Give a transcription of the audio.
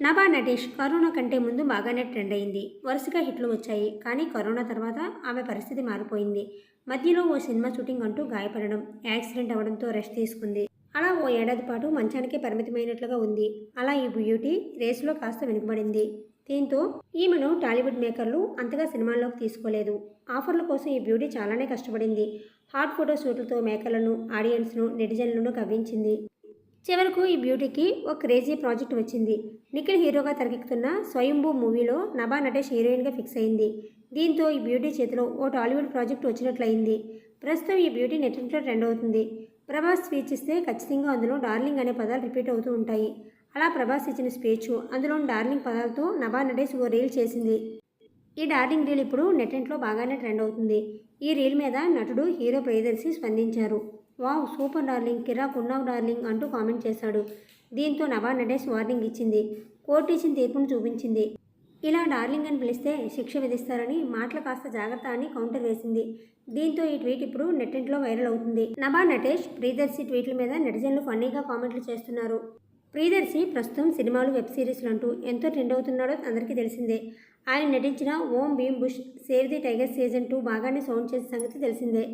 Nabha Natesh corona కంటే ముందు బాగానే ట్రెండ్ అయింది. వరుసగా హిట్లు వచ్చాయి. కానీ కరోనా తర్వాత ఆమె పరిస్థితి మారిపోయింది. మధ్యలో ఓ సినిమా షూటింగ్ అంటూ గాయపడడం యాక్సిడెంట్ అవ్వడంతో రెస్ట్ తీసుకుంది. అలా ఓ ఏడాది పాటు మంచానికే పరిమితమైనట్లుగా ఉంది. అలా ఈ బ్యూటీ రేసులో కాస్త వెనుకబడింది. దీంతో ఈమెను టాలీవుడ్ మేకర్లు అంతగా సినిమాల్లోకి తీసుకోలేదు. ఆఫర్ల కోసం ఈ బ్యూటీ చాలానే కష్టపడింది. హాట్ ఫోటో షూట్లతో మేకర్లను ఆడియన్స్ను నెటిజన్లను కవ్వించింది. చివరకు ఈ బ్యూటీకి ఒక క్రేజీ ప్రాజెక్ట్ వచ్చింది. నిఖిల్ హీరోగా తెరకెక్కుతున్న స్వయంభూ మూవీలో నభా నటేష్ హీరోయిన్గా ఫిక్స్ అయింది. దీంతో ఈ బ్యూటీ చేతిలో ఓ టాలీవుడ్ ప్రాజెక్ట్ వచ్చినట్లయింది. ప్రస్తుతం ఈ బ్యూటీ నెట్లో ట్రెండ్ అవుతుంది. ప్రభాస్ స్పీచ్ ఇస్తే ఖచ్చితంగా అందులో డార్లింగ్ అనే పదాలు రిపీట్ అవుతూ ఉంటాయి. అలా ప్రభాస్ ఇచ్చిన స్పీచ్ అందులోని డార్లింగ్ పదాలతో నభా నటేష్ ఓ రీల్ చేసింది. ఈ డార్లింగ్ రీల్ ఇప్పుడు నెట్లో బాగానే ట్రెండ్ అవుతుంది. ఈ రీల్ మీద నటుడు హీరో ప్రియదర్శి స్పందించారు. వావ్ సూపర్ డార్లింగ్ కిరాక్ ఉన్నావు డార్లింగ్ అంటూ కామెంట్ చేశాడు. దీంతో నవా నటేష్ వార్నింగ్ ఇచ్చింది. కోర్టు ఇచ్చిన తీర్పును చూపించింది. ఇలా డార్లింగ్ అని పిలిస్తే శిక్ష విధిస్తారని మాటలు కాస్త జాగ్రత్త అని కౌంటర్ వేసింది. దీంతో ఈ ట్వీట్ ఇప్పుడు నెట్టింట్లో వైరల్ అవుతుంది. నభా నటేష్ ప్రియదర్శి ట్వీట్ల మీద నెటిజన్లు ఫన్నీగా కామెంట్లు చేస్తున్నారు. ప్రియదర్శి ప్రస్తుతం సినిమాలు వెబ్ సిరీస్లు అంటూ ఎంతో ట్రెండ్ అవుతున్నాడో అందరికీ తెలిసిందే. ఆయన నటించిన Om Bheem Bush save the tiger season two బాగానే సౌండ్ చేసే సంగతి తెలిసిందే.